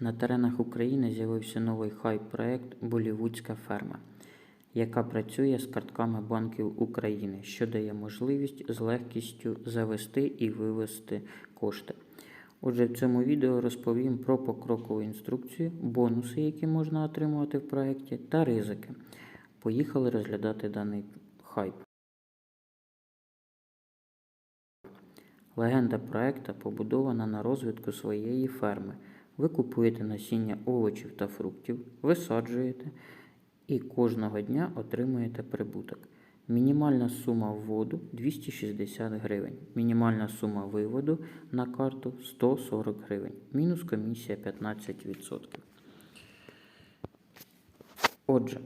На теренах України з'явився новий хайп-проект Болівудська ферма, яка працює з картками банків України, що дає можливість з легкістю завести і вивести кошти. Отже, в цьому відео розповім про покрокову інструкцію, бонуси, які можна отримувати в проєкті, та ризики. Поїхали розглядати даний хайп. Легенда проекта побудована на розвитку своєї ферми. Ви купуєте насіння овочів та фруктів, висаджуєте і кожного дня отримуєте прибуток. Мінімальна сума вводу 260 гривень. Мінімальна сума виводу на карту 140 гривень. Мінус комісія 15%. Отже,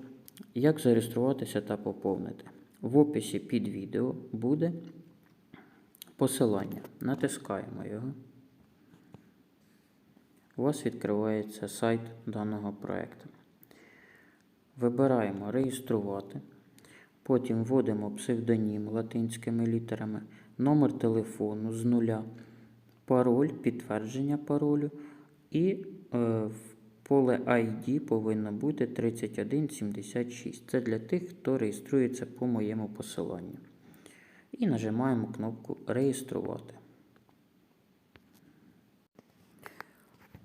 як зареєструватися та поповнити? В описі під відео буде посилання. Натискаємо його. У вас відкривається сайт даного проєкту. Вибираємо реєструвати. Потім вводимо псевдонім латинськими літерами, номер телефону з нуля, пароль, підтвердження паролю і е, поле ID повинно бути 3176. Це для тих, хто реєструється по моєму посиланню. І нажимаємо кнопку Реєструвати.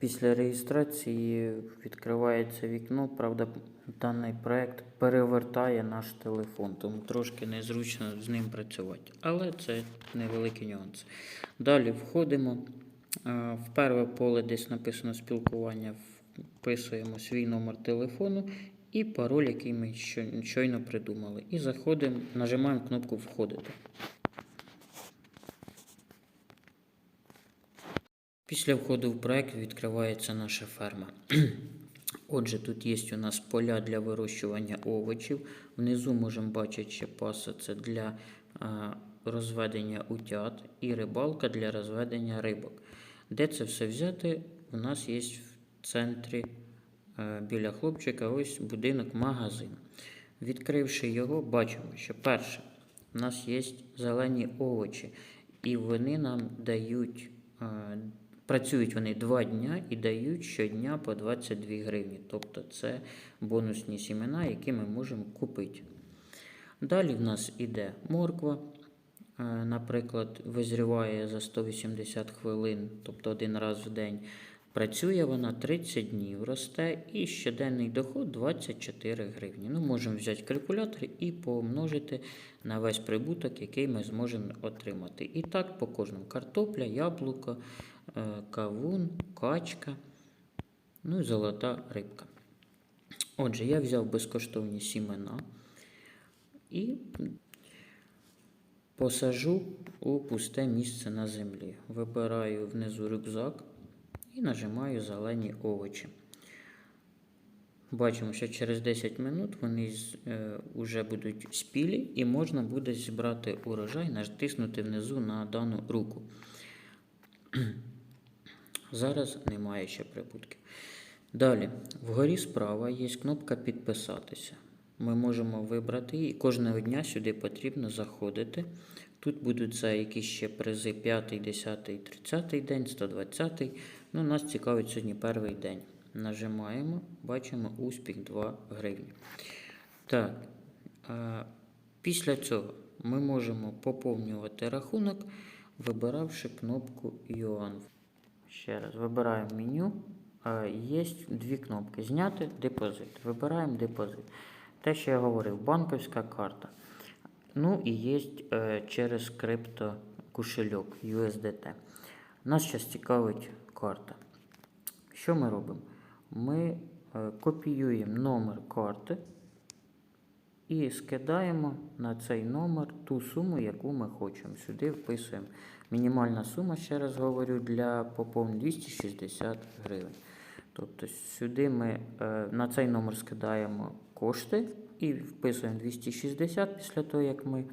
Після реєстрації відкривається вікно. Правда, даний проект перевертає наш телефон, тому трошки незручно з ним працювати. Але це невеликий нюанс. Далі входимо. е, В перше поле десь написано спілкування, вписуємо свій номер телефону і пароль, який ми щойно придумали. І заходимо, нажимаємо кнопку Входити. Після входу в проект відкривається наша ферма. Отже, тут є у нас поля для вирощування овочів. Внизу можемо бачити ще паса це для розведення утят і рибалка для розведення рибок. Де це все взяти? У нас є в центрі е, біля хлопчика ось будинок-магазин. Відкривши його, бачимо, що перше, у нас є зелені овочі, і вони нам дають. Працюють вони два дня і дають щодня по 22 гривні. Тобто це бонусні сімена, які ми можемо купити. Далі в нас іде морква. Е, Наприклад, визріває за 180 хвилин, тобто один раз в день. Працює вона 30 днів, росте і щоденний доход 24 гривні. Ну, можемо взяти калькулятор і помножити на весь прибуток, який ми зможемо отримати. І так по кожному картопля, яблуко, е, кавун, качка, ну і золота рибка. Отже, я взяв безкоштовні сімена і посажу у пусте місце на землі. Вибираю внизу рюкзак і нажимаю зелені овочі. Бачимо, що через 10 минут вони е, вже будуть спілі і можна буде зібрати урожай, натиснути внизу на дану руку. Зараз немає ще прибутків. Далі, вгорі справа є кнопка Підписатися. Ми можемо вибрати і Кожного дня сюди потрібно заходити. Тут будуть за якісь ще призи 5, 10, 30 день, 120. Ну, нас цікавить сьогодні перший день. Нажимаємо, бачимо успіх 2 гривні. Так, е, після цього ми можемо поповнювати рахунок, вибиравши кнопку Юан. Ще раз вибираємо меню. Е, Є дві кнопки: Зняти депозит. Вибираємо депозит. Те, що я говорив, банківська карта. Ну і є е, через крипто кошельок USDT. Нас зараз цікавить карта. Що ми робимо? Ми е, копіюємо номер карти і скидаємо на цей номер ту суму, яку ми хочемо. Сюди вписуємо. Мінімальна сума, ще раз говорю, для поповнення 260 гривень. Тобто сюди ми е, на цей номер скидаємо кошти і вписуємо 260 після того, як ми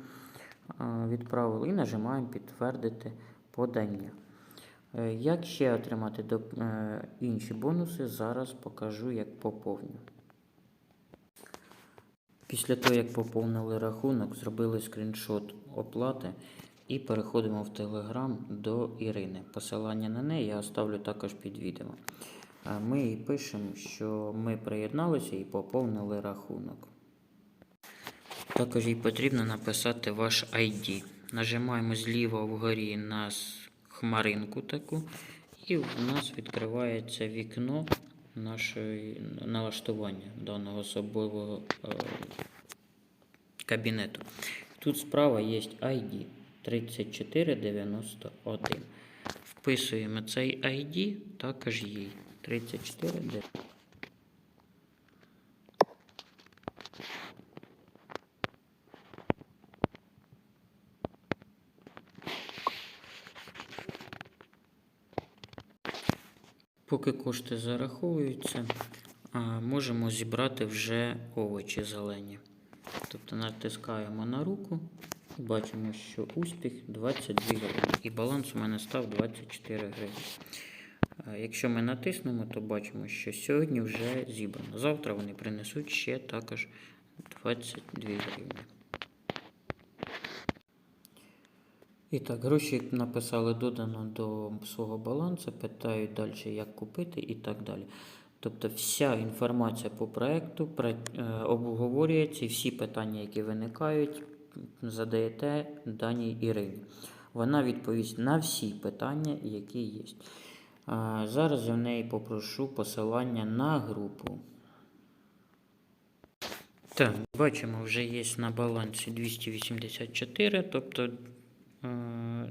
відправили, і нажимаємо підтвердити подання. Е, Як ще отримати е, інші бонуси, зараз покажу, як поповню. Після того, як поповнили рахунок, зробили скріншот оплати і переходимо в Telegram до Ірини. Посилання на неї я оставлю також під відео. Е, ми і пишемо, що ми приєдналися і поповнили рахунок. Також їй потрібно написати ваш ID. Нажимаємо зліва вгорі на хмаринку таку, і в нас відкривається вікно нашої налаштування даного особового е, кабінету. Тут справа є ID 3491. Вписуємо цей ID, також їй 3491. Поки кошти зараховуються, можемо зібрати вже овочі зелені. Тобто натискаємо на руку і бачимо, що успіх 22 гривні. І баланс у мене став 24 гривні. Якщо ми натиснемо, то бачимо, що сьогодні вже зібрано. Завтра вони принесуть ще також 22 гривні. І так, гроші написали додано до свого балансу, питають далі, як купити і так далі. Тобто вся інформація по проекту пра- е, обговорюється всі питання, які виникають, задаєте даній Ірині. Вона відповість на всі питання, які є. Зараз я в неї попрошу посилання на групу. Так, бачимо, вже є на балансі 284, тобто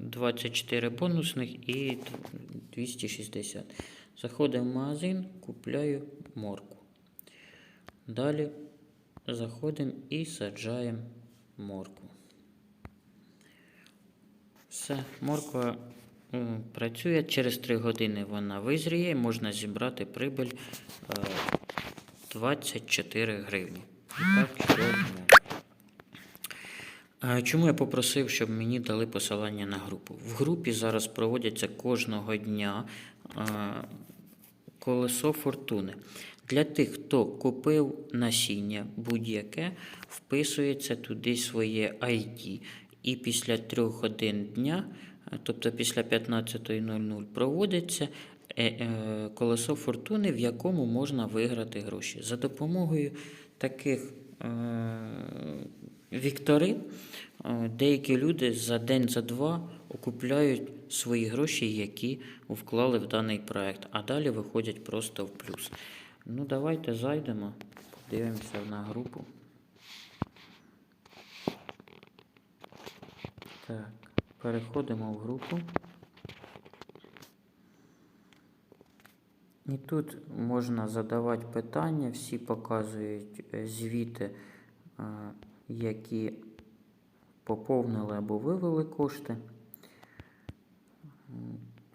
24 бонусних і 260. Заходимо в магазин, купляю морку. Далі заходимо і саджаємо морку. Все, морква працює. Через 3 години вона визріє можна зібрати прибиль е, 24 гривні. І так щодня. Чому я попросив, щоб мені дали посилання на групу? В групі зараз проводяться кожного дня колесо фортуни. Для тих, хто купив насіння будь-яке, вписується туди своє ID. І після 3 годин дня, тобто після 15.00, проводиться е, е, колесо фортуни, в якому можна виграти гроші. За допомогою таких е, вікторин е, деякі люди за день, за два окупляють свої гроші, які вклали в даний проект, а далі виходять просто в плюс. Ну, давайте зайдемо, подивимося на групу. Так, переходимо в групу. І тут можна задавати питання, всі показують е, звіти, е, які поповнили або вивели кошти.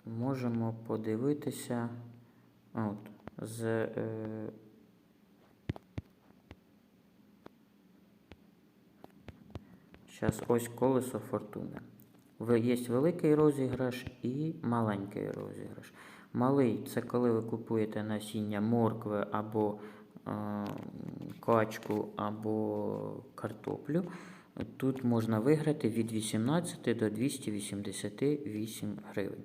Можемо подивитися от, з е, Зараз ось колесо фортуни. Є великий розіграш і маленький розіграш. Малий це коли ви купуєте насіння моркви або качку, або картоплю. Тут можна виграти від 18 до 288 гривень.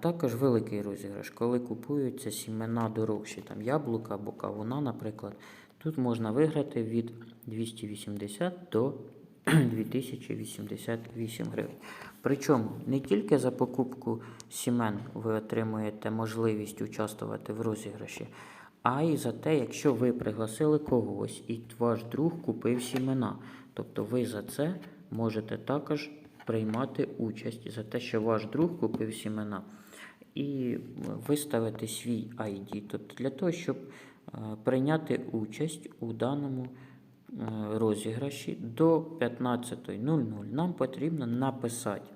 Також великий розіграш, коли купуються сімена дорожчі, там яблука або кавуна, наприклад. Тут можна виграти від 280 до 2088 гривень. Причому не тільки за покупку сімен ви отримуєте можливість участвувати в розіграші, а й за те, якщо ви пригласили когось і ваш друг купив сімена. Тобто ви за це можете також приймати участь за те, що ваш друг купив сімена. І виставити свій ID. Тобто для того, щоб е, прийняти участь у даному е, розіграші до 15.00 нам потрібно написати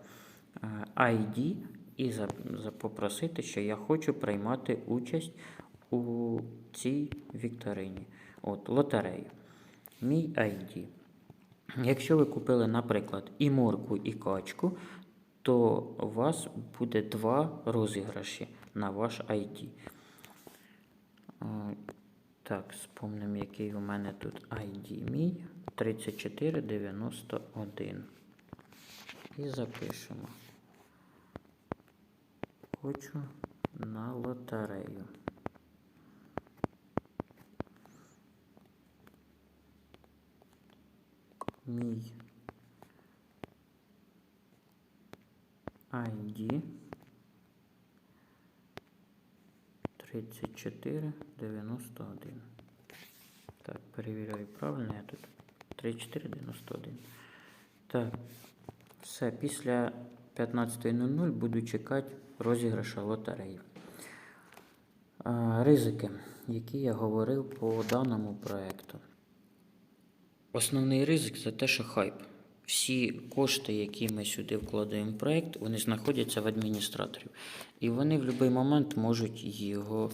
е, ID і за, за- попросити, що я хочу приймати участь у цій вікторині. От, лотереї. Мій ID. Якщо ви купили, наприклад, і морку, і качку, то у вас буде два розіграші на ваш ID. Так, спомнимо, який у мене тут ID мій 3491. І запишемо. Хочу на лотерею. Мій ID 3491. Так, перевіряю правильно я тут. 3491. Так, все, після 15.00 буду чекати розіграша лотереї. Ризики, які я говорив по даному проекту. Основний ризик це те, що хайп. Всі кошти, які ми сюди вкладаємо в проект, вони знаходяться в адміністраторів. І вони в будь-який момент можуть його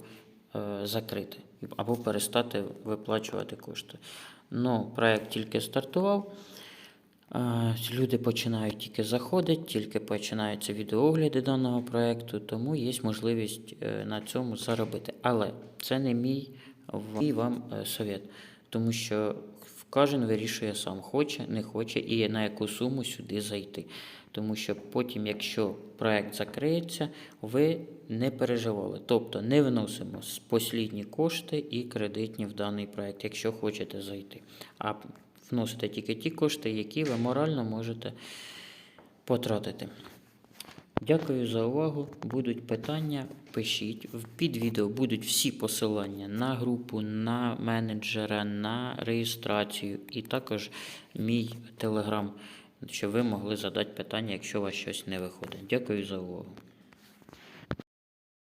е, закрити або перестати виплачувати кошти. Ну, проект тільки стартував. е, Люди починають тільки заходити, тільки починаються відеогляди даного проекту, тому є можливість е, на цьому заробити. Але це не мій вам е, совет, тому що кожен вирішує сам, хоче, не хоче і на яку суму сюди зайти. Тому що потім, якщо проект закриється, ви не переживали. Тобто не вносимо послідні кошти і кредитні в даний проект, якщо хочете зайти. А вносите тільки ті кошти, які ви морально можете потратити. Дякую за увагу. Будуть питання, пишіть. Під відео будуть всі посилання на групу, на менеджера, на реєстрацію і також мій телеграм, щоб ви могли задати питання, якщо у вас щось не виходить. Дякую за увагу.